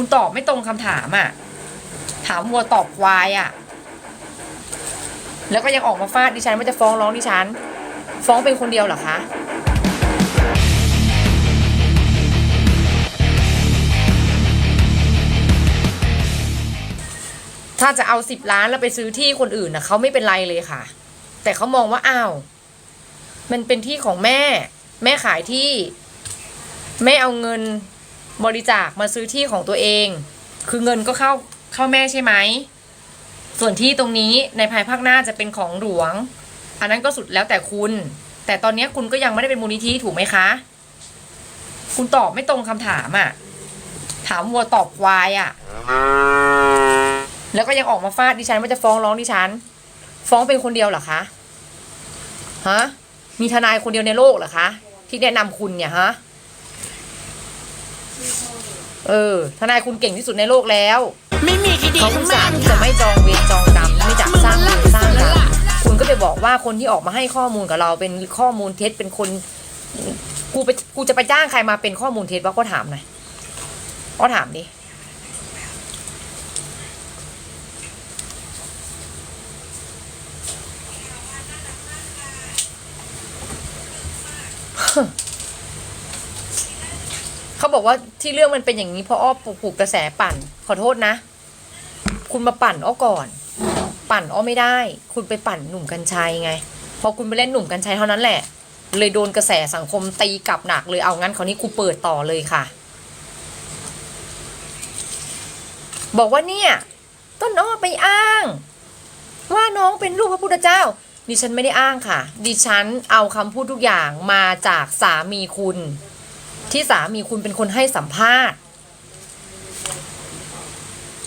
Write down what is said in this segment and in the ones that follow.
คุณตอบไม่ตรงคำถามอะ่ะ ถามวัวตอบควายอะ่ะ แล้วก็ยังออกมาฟาดดิฉันว่าจะฟ้องร้องดิฉัน ฟ้องเป็นคนเดียวเหรอคะถ้าจะเอาสิบล้านแล้วไปซื้อที่คนอื่นนะเขาไม่เป็นไรเลยค่ะ แต่เขามองว่าอ้าวมันเป็นที่ของแม่ แม่ขายที่ แม่เอาเงิน บริจาคมาซื้อที่ของตัวเอง คือเงินก็เข้าเข้าแม่ใช่ไหม ส่วนที่ตรงนี้ในภายภาคหน้าจะเป็นของหลวง อันนั้นก็สุดแล้วแต่คุณ แต่ตอนนี้คุณก็ยังไม่ได้เป็นมูลนิธิถูกไหมคะ คุณตอบไม่ตรงคำถามอะ่ะ ถามวัวตอบควายอะ่ะ แล้วก็ยังออกมาฟาดดิฉันว่าจะฟ้องร้องดิฉัน ฟ้องเป็นคนเดียวเหรอคะฮะมีทนายคนเดียวในโลกเหรอคะ ที่แนะนำคุณเนี่ยฮะ เออ ทนายคุณเก่งที่สุดในโลกแล้ว ไม่มีคดีเขาทั้อุงตส่าบ้านห์ที่จะค่ะไม่จองเวรจองกรรมไม่จะสร้างเวรสร้างกรรมคุณก็ไปบอกว่าคนที่ออกมาให้ข้อมูลกับเราเป็นข้อมูลเท็จเป็นคนกูไปกูจะไปจ้างใครมาเป็นข้อมูลเท็จวะก็ถามหน่อยก็ถามดิเขาบอกว่าที่เรื่องมันเป็นอย่างนี้เพราะอ้อปลูกกระแสปั่น ขอโทษนะ คุณมาปั่นอ้อก่อน ปั่นอ้อไม่ได้ คุณไปปั่นหนุ่มกัญชัยไง พอคุณไปเล่นหนุ่มกัญชัยเท่านั้นแหละ เลยโดนกระแสสังคมตีกลับหนักเลยเอางั้นคราวนี้กูเปิดต่อเลยค่ะ บอกว่าเนี่ย ต้นอ้อไปอ้าง ว่าน้องเป็นลูกพระพุทธเจ้าดิฉันไม่ได้อ้างค่ะ ดิฉันเอาคำพูดทุกอย่างมาจากสามีคุณ ที่สามีคุณเป็นคนให้สัมภาษณ์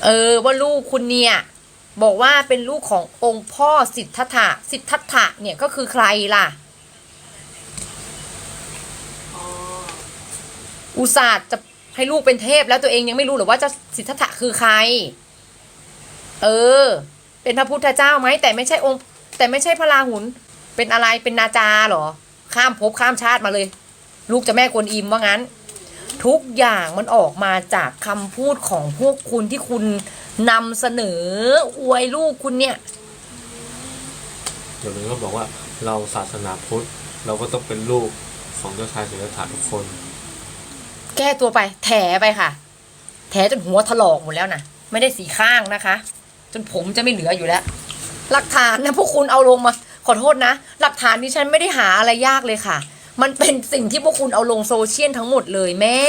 เออว่าลูกคุณเนี่ย บอกว่าเป็นลูกขององค์พ่อสิทธัตถะสิทธัตถะเนี่ยก็คือใครล่ะ อุตส่าห์จะให้ลูกเป็นเทพแล้วตัวเองยังไม่รู้หรือว่าจะสิทธัตถะคือใคร เออ เป็นพระพุทธเจ้าไหมแต่ไม่ใช่องค์ แต่ไม่ใช่พระราหุลเป็นอะไรเป็นนาจาเหรอ ข้ามภพข้ามชาติมาเลย ลูกจะแม่กวนอิมว่างั้น ทุกอย่างมันออกมาจากคำพูดของพวกคุณที่คุณนำเสนออวยลูกคุณเนี่ย เดี๋ยวนี้ก็บอกว่าเราศาสนาพุทธ เราก็ต้องเป็นลูกของเจ้าชายสิทธัตถะทุกคน แก้ตัวไป แถไปค่ะ แถจนหัวถลอกหมดแล้วนะไม่ได้สีข้างนะคะ จนผมจะไม่เหลืออยู่แล้ว หลักฐานนะพวกคุณเอาลงมา ขอโทษนะ หลักฐานที่ฉันไม่ได้หาอะไรยากเลยค่ะ มันเป็นสิ่งที่พวกคุณเอาลงโซเชียลทั้งหมดเลยแม่